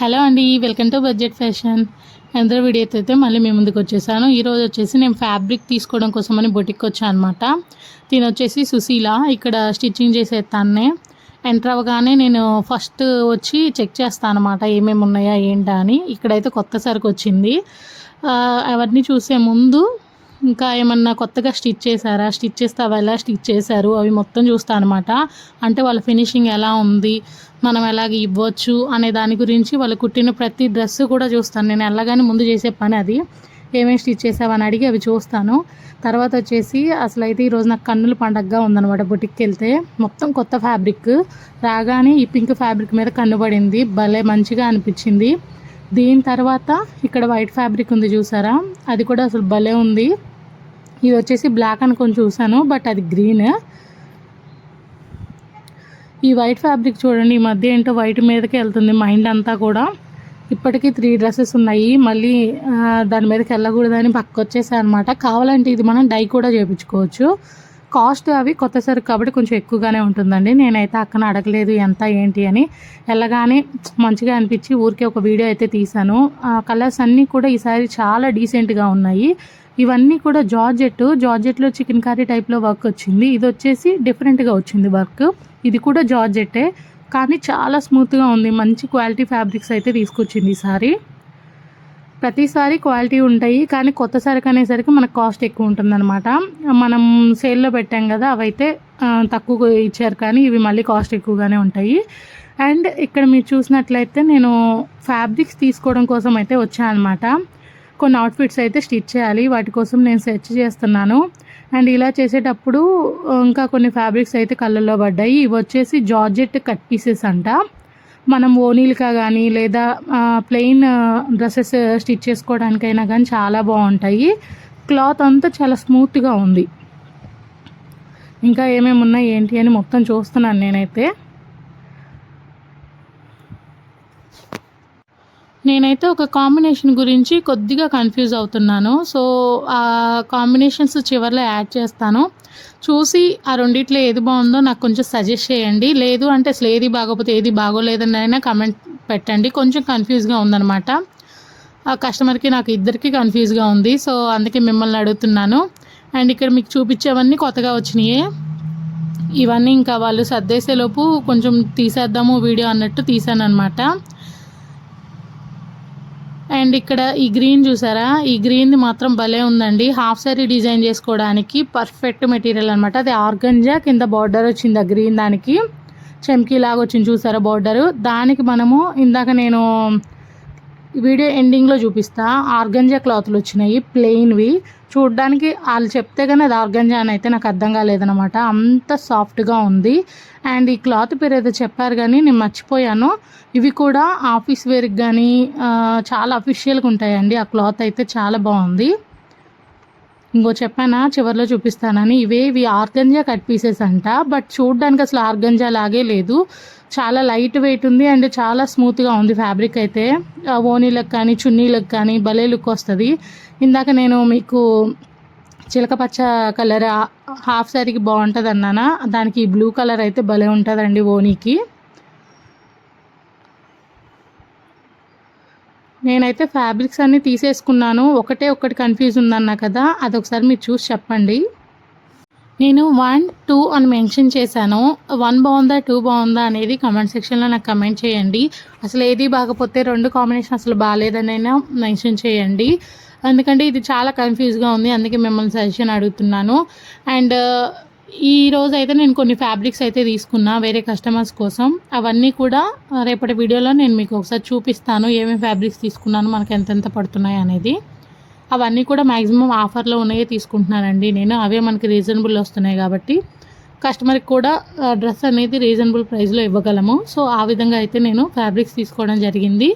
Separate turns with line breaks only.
Hello అండి welcome to budget fashion. అందరూ video అయితే మళ్ళీ మేము ముందుకు వచ్చేసాను. ఈరోజు వచ్చేసి నేను ఫ్యాబ్రిక్ తీసుకోవడం కోసమని బొటిక్ వచ్చాను అనమాట దీని వచ్చేసి సుశీల ఇక్కడ స్టిచ్చింగ్ చేసే తన్నే. ఎంటర్ అవ్వగానే నేను ఫస్ట్ వచ్చి చెక్ చేస్తాను అనమాట ఏమేమి ఉన్నాయా ఏంటా అని. ఇక్కడైతే కొత్త సరుకు వచ్చింది. అవన్నీ చూసే ముందు ఇంకా ఏమన్నా కొత్తగా స్టిచ్ చేశారా? స్టిచ్ చేస్తే అవి ఎలా స్టిచ్ చేశారు? అవి మొత్తం చూస్తాను అనమాట అంటే వాళ్ళ ఫినిషింగ్ ఎలా ఉంది? మనం ఎలాగ ఇవ్వచ్చు? అనే దాని గురించి వాళ్ళు కుట్టిన ప్రతి డ్రెస్ కూడా చూస్తాను. నేను ఎలాగానే ముందు చేసే పని అది. ఏమేమి స్టిచ్ చేసావని అడిగి అవి చూస్తాను. తర్వాత వచ్చేసి అసలు అయితే ఈరోజు నాకు కన్నుల పండగగా ఉందన్నమాట బుటిక్కి వెళ్తే. మొత్తం కొత్త ఫ్యాబ్రిక్. రాగానే ఈ పింక్ ఫ్యాబ్రిక్ మీద కన్ను పడింది. భలే మంచిగా అనిపించింది. దీని తర్వాత ఇక్కడ వైట్ ఫ్యాబ్రిక్ ఉంది చూసారా? అది కూడా అసలు భలే ఉంది. ఇది వచ్చేసి బ్లాక్ అనుకొని చూసాను బట్ అది గ్రీన్. ఈ వైట్ ఫ్యాబ్రిక్ చూడండి ఈ మధ్య ఏంటో వైట్ మీదకి వెళ్తుంది మైండ్ అంతా కూడా. ఇప్పటికీ త్రీ డ్రెస్సెస్ ఉన్నాయి మళ్ళీ దాని మీదకి వెళ్ళకూడదని పక్క వచ్చేసాయి అనమాట కావాలంటే ఇది మనం డై కూడా చేయించుకోవచ్చు కాస్ట్ అవి కొత్త సరుకు కాబట్టి కొంచెం ఎక్కువగానే ఉంటుందండి. నేనైతే అక్కన అడగలేదు ఎంత ఏంటి అని. వెళ్ళగానే మంచిగా అనిపించి ఊరికే ఒక వీడియో అయితే తీశాను. ఆ కలర్స్ అన్నీ కూడా ఈసారి చాలా డీసెంట్గా ఉన్నాయి. ఇవన్నీ కూడా జార్జెట్ జార్జెట్లో చికెన్ కర్రీ టైప్లో వర్క్ వచ్చింది. ఇది వచ్చేసి డిఫరెంట్గా వచ్చింది వర్క్. ఇది కూడా జార్జెట్టే కానీ చాలా స్మూత్గా ఉంది. మంచి క్వాలిటీ ఫ్యాబ్రిక్స్ అయితే తీసుకొచ్చింది ఈసారి. ప్రతిసారి క్వాలిటీ ఉంటాయి కానీ కొత్త సరుకు అనేసరికి మనకు కాస్ట్ ఎక్కువ ఉంటుందన్నమాట. మనం సేల్లో పెట్టాం కదా అవైతే తక్కువ ఇచ్చారు కానీ ఇవి మళ్ళీ కాస్ట్ ఎక్కువగానే ఉంటాయి. అండ్ ఇక్కడ మీరు చూసినట్లయితే నేను ఫ్యాబ్రిక్స్ తీసుకోవడం కోసం అయితే వచ్చాను అనమాట కొన్ని అవుట్ఫిట్స్ అయితే స్టిచ్ చేయాలి వాటి కోసం నేను సెర్చ్ చేస్తున్నాను. అండ్ ఇలా చేసేటప్పుడు ఇంకా కొన్ని ఫ్యాబ్రిక్స్ అయితే కళ్ళల్లో పడ్డాయి. ఇవి వచ్చేసి జార్జెట్ కట్ పీసెస్ అంట. మనం ఓనీలుగా కానీ లేదా ప్లెయిన్ డ్రెస్సెస్ స్టిచ్ చేసుకోవడానికైనా కానీ చాలా బాగుంటాయి. క్లాత్ అంతా చాలా స్మూత్గా ఉంది. ఇంకా ఏమేమి ఉన్నాయి ఏంటి అని మొత్తం చూస్తున్నాను నేనైతే. నేనైతే ఒక కాంబినేషన్ గురించి కొద్దిగా కన్ఫ్యూజ్ అవుతున్నాను. సో ఆ కాంబినేషన్స్ చివరిలో యాడ్ చేస్తాను. చూసి ఆ రెండిట్లో ఏది బాగుందో నాకు కొంచెం సజెస్ట్ చేయండి. లేదు అంటే అసలు ఏది బాగోకపోతే ఏది బాగోలేదని అయినా కమెంట్ పెట్టండి. కొంచెం కన్ఫ్యూజ్గా ఉందన్నమాట. ఆ కస్టమర్కి నాకు ఇద్దరికి కన్ఫ్యూజ్గా ఉంది. సో అందుకే మిమ్మల్ని అడుగుతున్నాను. అండ్ ఇక్కడ మీకు చూపించేవన్నీ కొత్తగా వచ్చినాయే. ఇవన్నీ ఇంకా వాళ్ళు సర్దేసేలోపు కొంచెం తీసేద్దాము వీడియో అన్నట్టు తీసాను అనమాట అండ్ ఇక్కడ ఈ గ్రీన్ చూసారా? ఈ గ్రీన్ మాత్రం భలే ఉందండి. హాఫ్ సారీ డిజైన్ చేసుకోవడానికి పర్ఫెక్ట్ మెటీరియల్ అనమాట అది ఆర్గంజా కింద బార్డర్ వచ్చింది ఆ గ్రీన్ దానికి. చెమ్కీ లాగా వచ్చింది చూసారా బార్డరు దానికి మనము ఇందాక నేను వీడియో ఎండింగ్లో చూపిస్తా. ఆర్గంజా క్లాత్లు వచ్చినాయి. ప్లెయిన్వి చూడ్డానికి వాళ్ళు చెప్తే కానీ అది ఆర్గంజా అని అయితే నాకు అర్థం కాలేదనమాట అంత సాఫ్ట్గా ఉంది. అండ్ ఈ క్లాత్ పేరు ఏదో చెప్పారు కానీ నేను మర్చిపోయాను. ఇవి కూడా ఆఫీస్ వేర్కి కానీ చాలా అఫీషియల్గా ఉంటాయండి. ఆ క్లాత్ అయితే చాలా బాగుంది. ఇంకో చెప్పానా? చివరిలో చూపిస్తానని. ఇవే ఇవి ఆర్గంజా కట్ పీసెస్ అంట. బట్ చూడడానికి అసలు ఆర్గంజా లాగే లేదు. చాలా లైట్ వెయిట్ ఉంది అండ్ చాలా స్మూత్గా ఉంది ఫ్యాబ్రిక్ అయితే. ఓనీలకు కానీ చున్నీలకు కానీ భలే లుక్ వస్తుంది. ఇందాక నేను మీకు చిలక పచ్చ కలర్ హాఫ్ శారీకి బాగుంటుంది అన్నానా దానికి బ్లూ కలర్ అయితే భలే ఉంటుందండి ఓనీకి. నేనైతే ఫ్యాబ్రిక్స్ అన్నీ తీసేసుకున్నాను. ఒకటే ఒకటి కన్ఫ్యూజ్ ఉందన్నా కదా అదొకసారి మీరు చూసి చెప్పండి. నేను వన్ టూ అని మెన్షన్ చేశాను. వన్ బాగుందా టూ బాగుందా అనేది కమెంట్ సెక్షన్లో నాకు కమెంట్ చేయండి. అసలు ఏది బాగపోతే రెండు కాంబినేషన్ అసలు బాగాలేదనైనా మెన్షన్ చేయండి. ఎందుకంటే ఇది చాలా కన్ఫ్యూజ్గా ఉంది అందుకే మిమ్మల్ని సజెషన్ అడుగుతున్నాను. అండ్ ఈ రోజు అయితే నేను కొన్ని ఫ్యాబ్రిక్స్ అయితే తీసుకున్నా వేరే కస్టమర్స్ కోసం. అవన్నీ కూడా రేపటి వీడియోలో నేను మీకు ఒకసారి చూపిస్తాను ఏమేమి ఫ్యాబ్రిక్స్ తీసుకున్నాను మనకి ఎంతెంత పడుతున్నాయి అనేది. అవన్నీ కూడా మ్యాక్సిమం ఆఫర్లో ఉన్నాయే తీసుకుంటున్నానండి. నేను అవే మనకి రీజనబుల్ వస్తున్నాయి కాబట్టి కస్టమర్కి కూడా డ్రెస్ అనేది రీజనబుల్ ప్రైస్లో ఇవ్వగలము. సో ఆ విధంగా అయితే నేను ఫ్యాబ్రిక్స్ తీసుకోవడం జరిగింది.